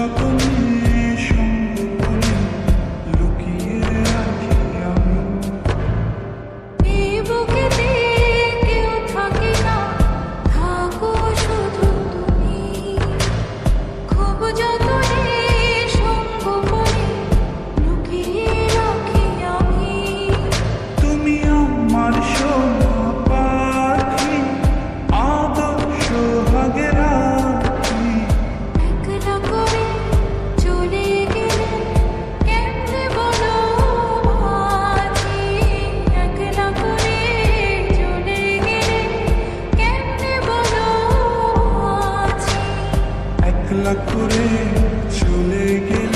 up on me. একলা করে চলে গেলে